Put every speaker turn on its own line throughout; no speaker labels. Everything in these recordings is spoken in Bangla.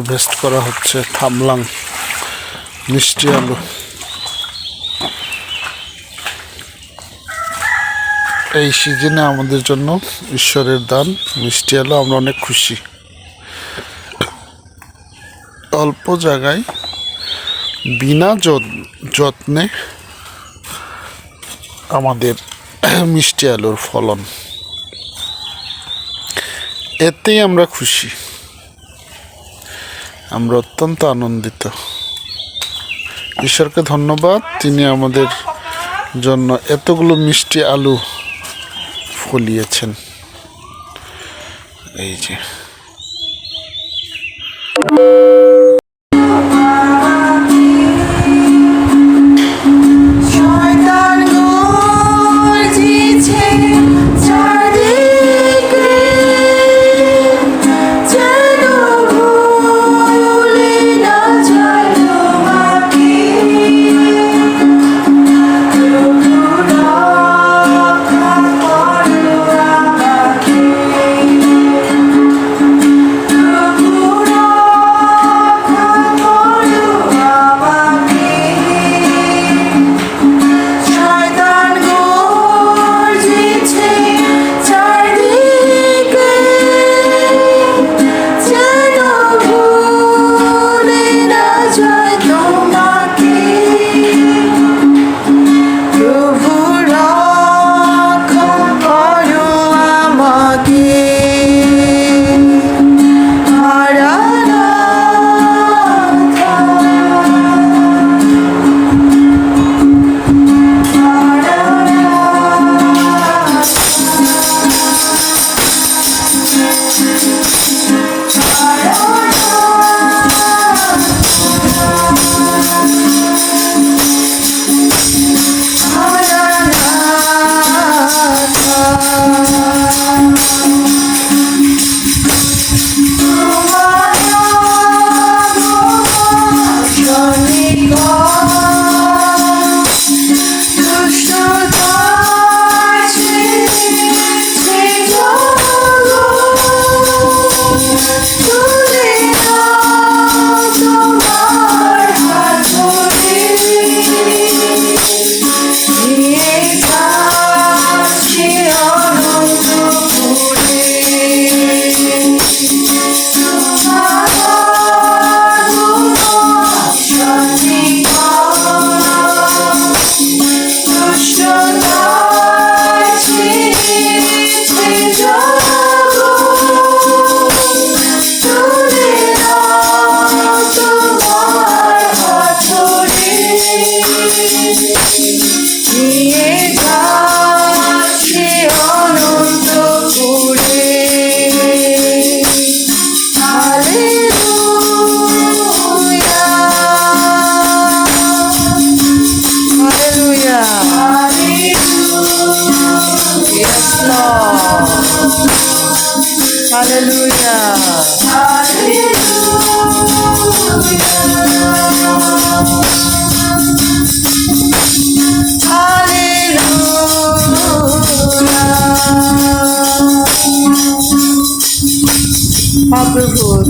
হারভেস্ট করা হচ্ছে থামলাং মিষ্টি আলু। এই সিজনে আমাদের জন্য ঈশ্বরের দান, মিষ্টি আলু, আমরা অনেক খুশি। অল্প জায়গায় বিনা যত- যত্নে আমাদের মিষ্টি আলুর ফলন। এতেই আমরা খুশি। আমরা অত্যন্ত আনন্দিত। ঈশ্বরকে ধন্যবাদ তিনি আমাদের জন্য এতগুলো মিষ্টি আলু ফলিয়েছেন। এই যে।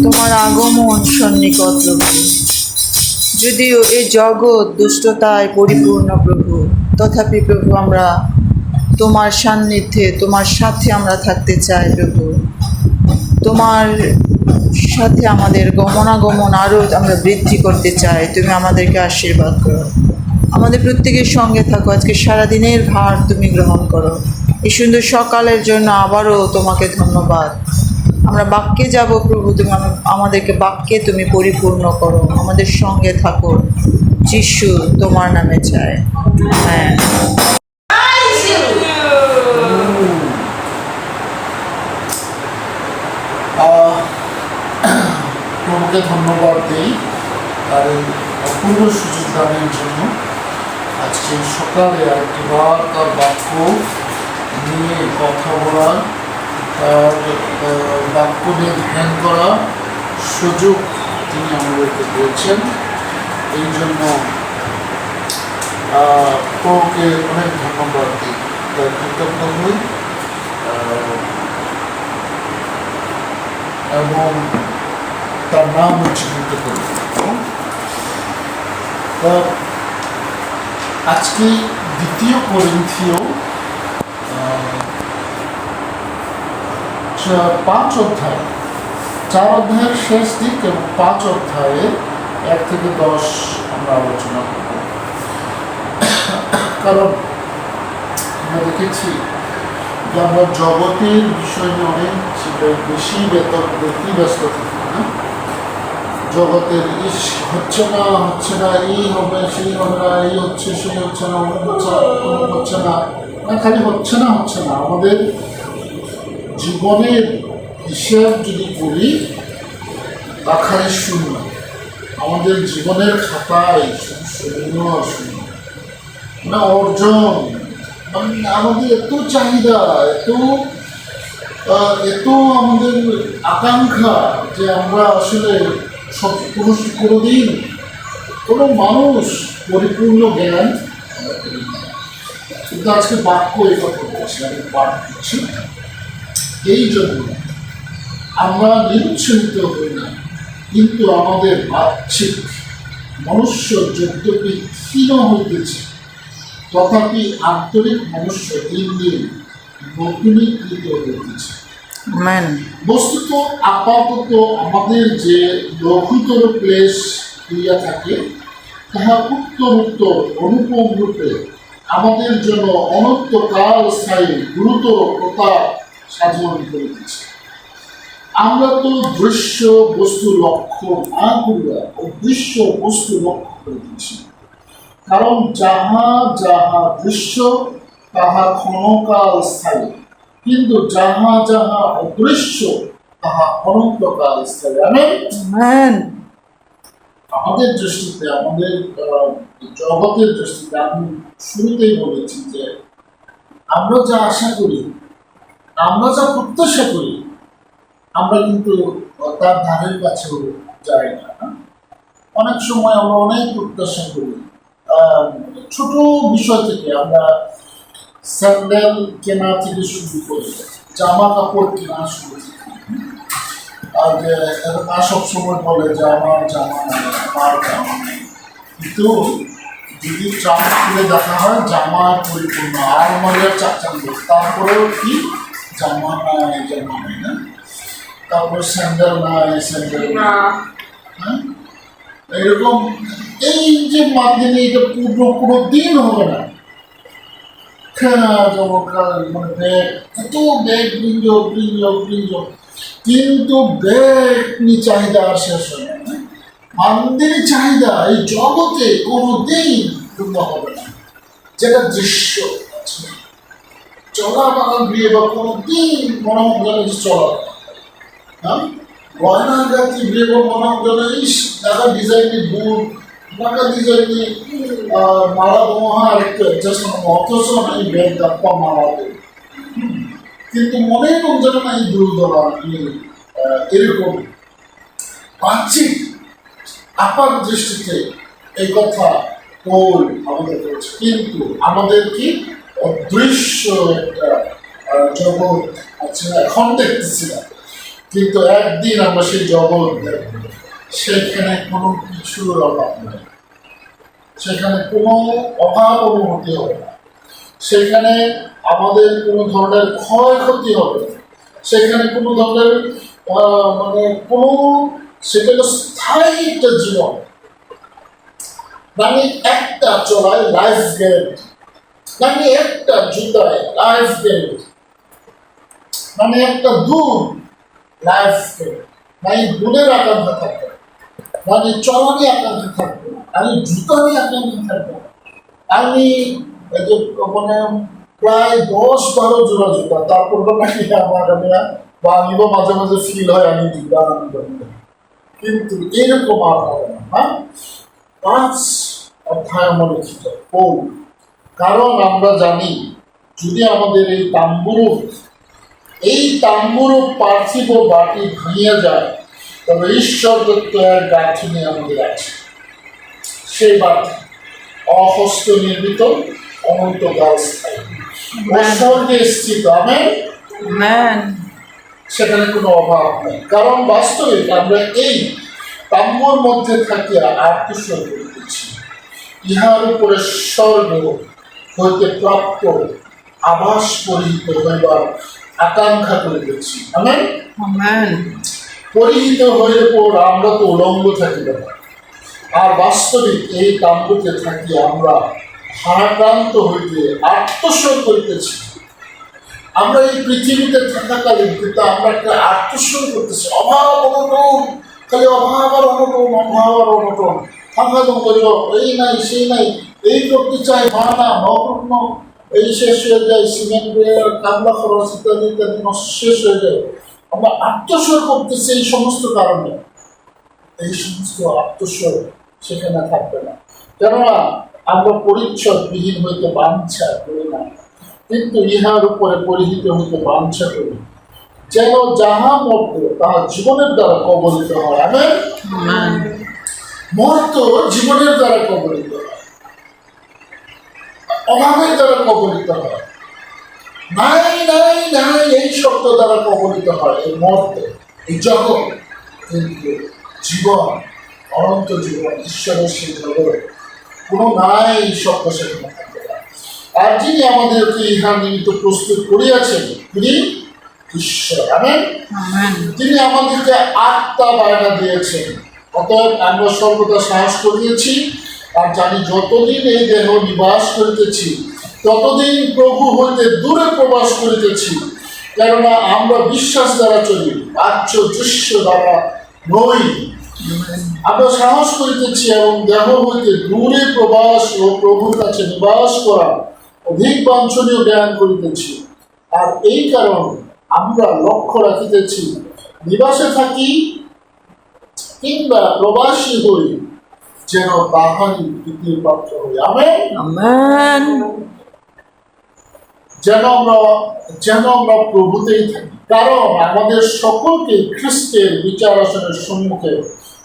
তোমার আগমন সন্নিকট যদিও এই জগৎ দুষ্টতায় পরিপূর্ণ প্রভু, তথাপি প্রভু আমরা তোমার সান্নিধ্যে, তোমার সাথে আমরা থাকতে চাই প্রভু। তোমার সাথে আমাদের গমনাগমন আরও আমরা বৃদ্ধি করতে চাই, তুমি আমাদেরকে আশীর্বাদ করো। আমাদের প্রত্যেকের সঙ্গে থাকো, আজকে সারাদিনের ভার তুমি গ্রহণ করো। এই সুন্দর সকালের জন্য আবারও তোমাকে ধন্যবাদ। আমরা বাক্যে যাব প্রভু, তুমি আমাদেরকে বাক্যে তুমি পরিপূর্ণ করো। আমাদের সঙ্গে থাকো, যিশু তোমার নামে চায়। হ্যাঁ।
তোমাকে ধন্যবাদ দিই আর এই অপূর্ব সুযোগ দানের জন্য আজকে সকালে আরেকটি বার তার বাক্য নিয়ে কথা বলার বাক্য ধ্যান করা সুযোগ তিনি আমাদেরকে দিয়েছেন। এই জন্য আহ, প্রভুকে অনেক ধন্যবাদ দিই। তার কৃতজ্ঞ হই এবং তার নাম উজ্জীবিত করি। আজকে দ্বিতীয় করিন্থীয় পাঁচ অধ্যায়। চার অধ্যায়ের শেষ দিক এবং পাঁচ অধ্যায়ে এক থেকে দশ আমরা আলোচনা করব। কারণ আমরা দেখেছি যে আমরা জগতের বিষয় নিয়ে অনেক বেশি বেতন, বেশি ব্যস্ত থাকি, না? জগতের ইস, হচ্ছে না হচ্ছে না, এই হবে, সেই হবে না, এই হচ্ছে, সেই হচ্ছে না, অমুক হচ্ছে না হচ্ছে না, খালি হচ্ছে না হচ্ছে না। আমাদের জীবনের হিসাব যদি করি খালি শূন্য। আমাদের জীবনের খাতায় শুধু শূন্য শূন্য। মানে অর্জন। মানে আমাদের এত চাহিদা, এত এত আমাদের আকাঙ্ক্ষা যে আমরা আসলে সব কোনো কোনোদিন কোনো মানুষ পরিপূর্ণ জ্ঞান। কিন্তু আজকে বাক্য এই কথা বলছি, আমি পাঠ করছি এই জন্য আমরা নিরুৎসাহিত হই না। কিন্তু আমাদের বাহ্যিক মনুষ্য যদ্যপি ক্ষীণ হইতেছে তথাপি আন্তরিক মনুষ্য দিন দিন নতুনীকৃত হইতেছে। বস্তুত আপাতত আমাদের যে লঘুতর ক্লেশ হইয়া থাকে তাহা উত্তর উত্তর অনুপম রূপে আমাদের জন্য অনন্তকাল স্থায়ী গুরুতর প্রতাপ সাধন করিতেছে আমরা তো দৃশ্য বস্তু লক্ষ্য না করিয়া অদৃশ্য বস্তু লক্ষ্য করিতেছি কারণ যাহা যাহা দৃশ্য তাহা ক্ষণকাল স্থায়ী। কিন্তু যাহা যাহা অদৃশ্য তাহা অনন্তকাল স্থায়ী। আমাদের দৃষ্টিতে আমাদের জগতের দৃষ্টিতে আমি শুরুতেই বলেছি যে আমরা যা আশা করি আমরা যা প্রত্যাশা করি, আমরা কিন্তু তার ধারের কাছেও যাই না? অনেক সময় আমরা অনেক প্রত্যাশা করি। ছোট বিষয় থেকে আমরা স্যান্ডেল কেনা থেকে শুরু করে জামা কাপড় কেনা শুরু থেকে আর মা সবসময় বলে যে আমার জামা আমার জামা কিন্তু যদি চাপ খুলে দেখা হয়, জামা পরিপূর্ণ। আর আমাদের চাচাঙ্গ তারপরেও কি? হ্যাঁ। এই যে মাধ্যমে এটা দিন হবে না। এত কিন্তু চাহিদা শেষ হয় না। চাহিদা এই জগতে কোনো দিন হবে না। যেটা দৃশ্য। আছে। চলা বাগান দিয়ে বা কোনো দিন মনে চলা। হ্যাঁ? গয়না গাছি বিয়ে বা মনে হবে ইস টাকা ডিজাইনের বুট টাকা ডিজাইনে মালা দমহা একটু অ্যাডজাস্ট অথচ আমি ব্যাগ দাপ্পা মালা দেব কিন্তু মনে রঞ্জন না এই দুর্দলা এরকম। বাহ্যিক আপাত দৃষ্টিতে এই কথা আমাদের কিন্তু আমাদের কি অদৃশ্য একটা জগৎ আছে এখন কিন্তু একদিন আমরা সেই জগৎ দেখব। সেখানে কোনো কিছুর অভাব নেই। সেখানে কোনো অভাব অনুভূতি হবে না। সেখানে আমাদের কোনো ধরনের ক্ষয়ক্ষতি হবে সেখানে কোনো ধরনের মানে কোনো সেখানে স্থায়ী একটা জীবন মানে একটা চলায় লাইফ গ্যারেন্টি মানে একটা জুতায় লাইফ গ্যারেন্টি মানে একটা দুধ লাইফ গ্যারেন্টি মানে দুধের আকাঙ্ক্ষা থাকবে। মানে চলারই আকাঙ্ক্ষা থাকবে। আমি জুতারই আকাঙ্ক্ষা থাকবে। আমি মানে প্রায় দশ বারো জোড়া জুতা, তারপর নাকি আমার আমি বা আমিও মাঝে মাঝে ফিল হয় আমি জুতা করি। কিন্তু এরকম আর হবে না হ্যাঁ? পাঁচ অধ্যায় আমার লিখিত। কারণ আমরা জানি যদি আমাদের এই তাম্বুরু এই তাম্বুরু পার্থিব বাটি ভাঙিয়া যায় তবে ঈশ্বর দত্ত এক গাঁথনি আমাদের আছে। সেই বাটি অহস্ত নির্মিত অনন্ত স্থায়ী। স্থিত
ম্যান
সেখানে কোনো অভাব নেই। কারণ বাস্তবিক আমরা এই তাম্বুর মধ্যে থাকিয়া আত্মস্বর করিতেছি ইহার উপরে স্বর্গ হইতে প্রাপ্ত আবাস পরিহিত হইবার আকাঙ্ক্ষা করিতেছি আমি
ম্যান
পরিহিত হইলে পর আমরা তো উলঙ্গ থাকিব না। আর বাস্তবিক এই তাম্বুতে থাকি আমরা ভারাক্রান্ত হইতে আত্মস্বর করিতেছি। আমরা এই পৃথিবীতে থাকাকালীন কিন্তু আমরা একটা আত্মস্বর করতেছি। অভাব অনটন খালি অভাব আর অনটন অভাব আর অনটন। থাকা তো করিব এই নাই সেই নাই। এই করতে চাই হয় না নকর্ম এই শেষ হয়ে যায় সিমেন্টের কামলা খরচ ইত্যাদি ইত্যাদি শেষ হয়ে যায়। আমরা আত্মস্বর করতেছি এই সমস্ত কারণে। এই সমস্ত আত্মস্বর সেখানে থাকবে না। কেননা আমরা পরিচ্ছদ বিহীন হইতে বাঞ্ছা করি না। কিন্তু ইহার উপরে পরিহিত হইতে বাঞ্ছা করি। যেন যাহা মর্ত তাহা জীবনের দ্বারা কবলিত হয়। আমি মর্ত জীবনের দ্বারা কবলিত হয়। অভাবের দ্বারা কবলিত হয়। নাই নাই নাই এই শব্দ দ্বারা কবলিত হয় এই মর্ত এই জগৎ কিন্তু জীবন অনন্ত জীবন ঈশ্বরের সেই জগৎ। কোনো নাই শব্দ সেখানে থাকবে না। আর যিনি আমাদেরকে ইহা নিমিত্ত প্রস্তুত করিয়াছেন তিনি ঈশ্বর। আমেন। তিনি আমাদেরকে আত্মা বায়না দিয়েছেন। অতএব আমরা সর্বদা সাহস করিয়েছি আর জানি যতদিন এই দেহ নিবাস করিতেছি, ততদিন প্রভু হইতে দূরে প্রবাস করিতেছি। কেননা আমরা বিশ্বাস দ্বারা চলি, বাহ্য দৃশ্য দ্বারা নই। আমরা সাহস করিতেছি এবং দেহ হইতে দূরে প্রবাস ও প্রভুর কাছে নিবাস করা অধিক বাঞ্ছনীয় জ্ঞান করিতেছি। আর এই কারণ আমরা লক্ষ্য রাখিতেছি, নিবাসে থাকি কিংবা প্রবাসী হই যেন তাহারই দ্বিতীয় পাত্র হই। আমেন? যেন আমরা যেন আমরা প্রভুতেই থাকি। কারণ আমাদের সকলকে খ্রিস্টের বিচার আসনের সম্মুখে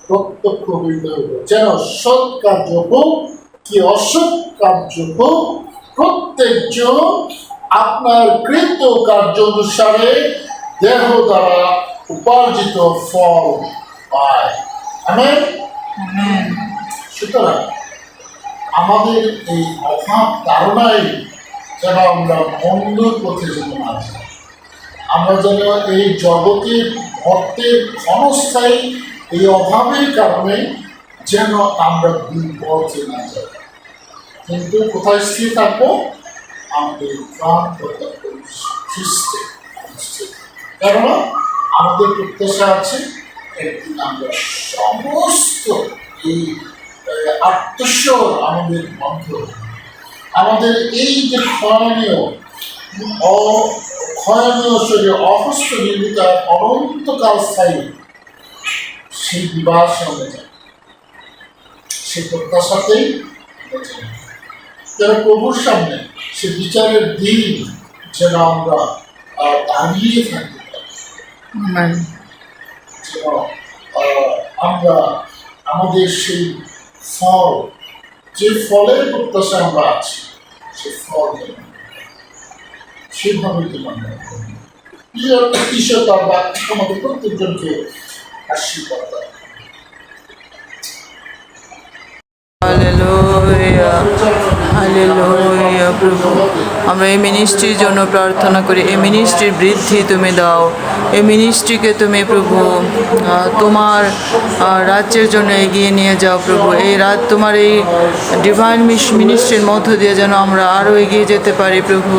প্রত্যক্ষ হইতে হইবে যেন সৎ কার্য হোক কি অসৎ কার্য হোক প্রত্যেকজন আপনার কৃত কার্য অনুসারে দেহ দ্বারা উপার্জিত ফল পায়। আমেন?
ম্যান
সুতরাং আমাদের এই অভাব ধারণাই যেন আমরা মন্দর পথে যেন না যাই আমরা যেন এই জগতের অর্থের ক্ষণস্থায়ী এই অভাবের কারণে যেন আমরা বিপথে না যাই। কিন্তু কোথায় স্থির থাকব? আমাদের প্রাণ খ্রিস্টে। কেননা আমাদের প্রত্যাশা আছে একদিন আমরা সমস্ত এই আত্মস্বর আমাদের হবে। আমাদের এই যে ক্ষয়নীয় ক্ষয়নীয় শরীর অহস্ত নির্মিত অনন্তকাল স্থায়ী সেই বিবাস আমরা যাই সেই প্রত্যাশাতেই আমরা প্রভুর সামনে সে বিচারের দিন যেন আমরা দাঁড়িয়ে পারি যেন আমরা আমাদের সেই ফল যে ফলের প্রত্যাশা আমরা আছি সে ফল। সেভাবে জীবন ঈশ্বর তার বাক্য আমাদের প্রত্যেকজনকে আশীর্বাদ দেয়
Hallelujah, Hallelujah, প্রভু। আমরা এই মিনিস্ট্রির জন্য প্রার্থনা করি, এই মিনিস্ট্রির বৃদ্ধি তুমি দাও, এই মিনিস্ট্রিকে তুমি প্রভু তোমার রাজ্যের জন্য এগিয়ে নিয়ে যাও প্রভু। এই রাত তোমার এই ডিভাইন মিনিস্ট্রির মধ্য দিয়ে যেন আমরা আরও এগিয়ে যেতে পারি প্রভু,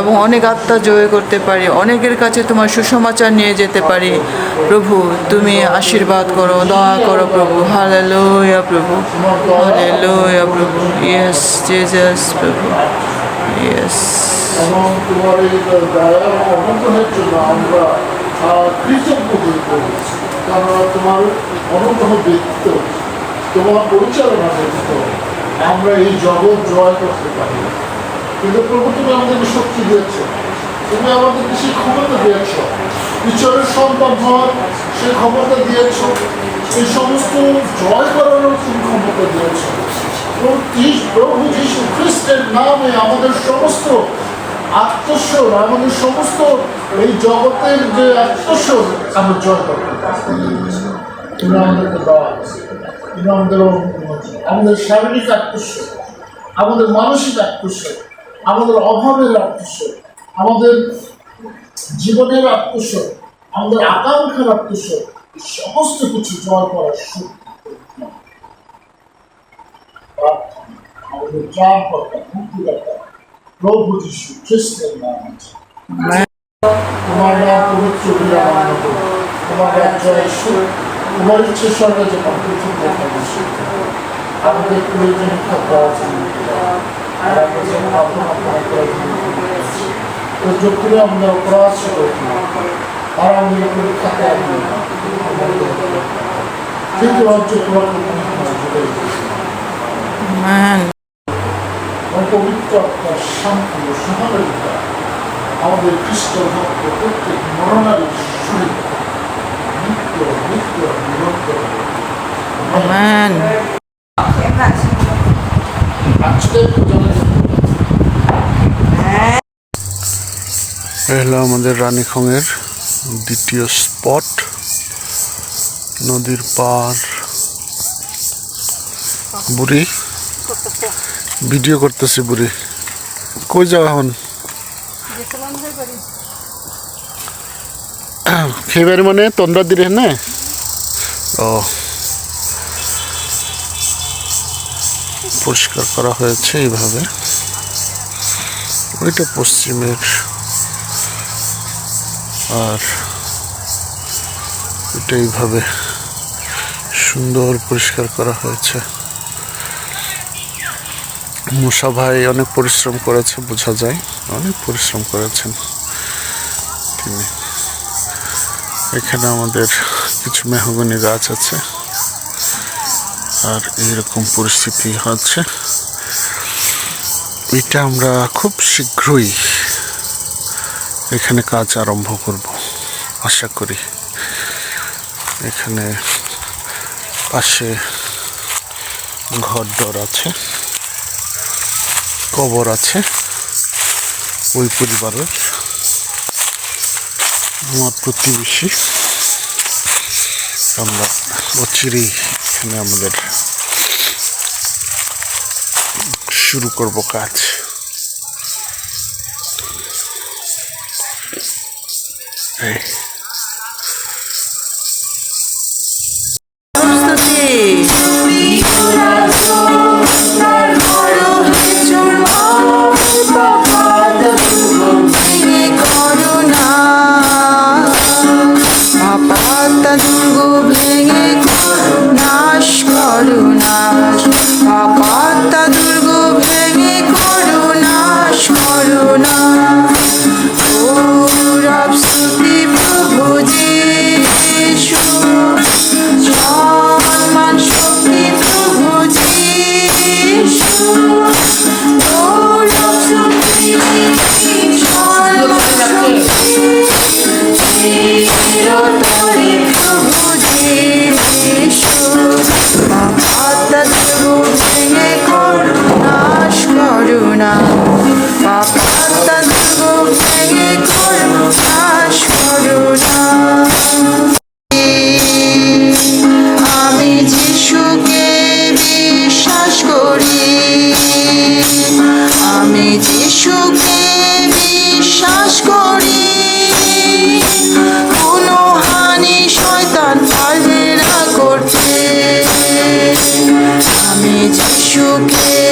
এবং অনেক আত্মা জয় করতে পারি, অনেকের কাছে তোমার সুসমাচার নিয়ে যেতে পারি। প্রভু, তুমি আশীর্বাদ করো, দয়া করো প্রভু। হালেলুয়া প্রভু। হালেলুয়া প্রভু। ইয়েস জেজাস প্রভু। ইয়েস
এবং তোমার জন্য আমরা তোমার তোমার পরিচালনা আমরা এই জগৎ জয় করতে পারি। কিন্তু প্রভু তুমি আমাদেরকে শক্তি দিয়েছ তুমি আমাদেরকে সেই ক্ষমতা দিয়েছ। ঈশ্বরের সন্তান হওয়ার সেই ক্ষমতা দিয়েছ। এই সমস্ত জয় করানোর তুমি ক্ষমতা দিয়েছ। প্রভু যীশু- খ্রিস্টের নামে আমাদের সমস্ত আত্মস্বর, আমাদের সমস্ত এই জগতের যে আত্মস্বর, আমরা জয় করতে। আমাদেরকে দাও তুমি আমাদের আমাদের শারীরিক আত্মস্বর, আমাদের মানসিক আত্মস্বর, আমাদের অভাবের আত্মস্বর, আমাদের জীবনের আত্মস্বর, আমাদের আকাঙ্ক্ষার আত্মস্বর সমস্ত কিছু জয় করার শক্তি আমাদের ত্রাণকর্তা মুক্তিদাতা প্রভু যীশু খ্রিস্টের নাম তোমার নাম পবিত্র মান্য করো তোমার রাজ্য এসো তোমার ইচ্ছে স্বর্গে যেমন পৃথিবীতে তেমন আমাদের প্রয়োজনীয় খাদ্য আছে আর আমরা যেন আপন আপন তো যোগ আমরা অপরাধ করে আর আমাদের পরীক্ষাতে আপনি কিন্তু রাজ্য তোমার
ম্যান
আমার আত্মার শান্তি ও সহযোগিতা আমাদের খ্রিস্ট ভক্ত প্রত্যেক মরণারী শরীর নিত্য নিত্য নিরন্তর
এ হলো আমাদের রানীখংয়ের দ্বিতীয় স্পট নদীর পার বুড়ি। ভিডিও করতেছি বুড়ি। কই যাও এখন? খেয়ে মানে তন্দ্রা দিলে না? ও। পরিষ্কার করা হয়েছে এইভাবে। ওইটা পশ্চিমের। আর এটা এইভাবে সুন্দর পরিষ্কার করা হয়েছে। মুসা ভাই অনেক পরিশ্রম করেছে, বোঝা যায়। অনেক পরিশ্রম করেছেন তিনি। এখানে আমাদের কিছু মেহগনি গাছ আছে। আর এইরকম পরিস্থিতি হচ্ছে। এটা আমরা খুব শীঘ্রই এখানে কাজ আরম্ভ করব, আশা করি। এখানে পাশে ঘর দর আছে। কবর আছে ওই পরিবারের আমার প্রতিবেশী আমরা অচিরেই এখানে আমাদের শুরু করব কাজ। এই।
You care.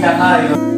কি বাচ্চা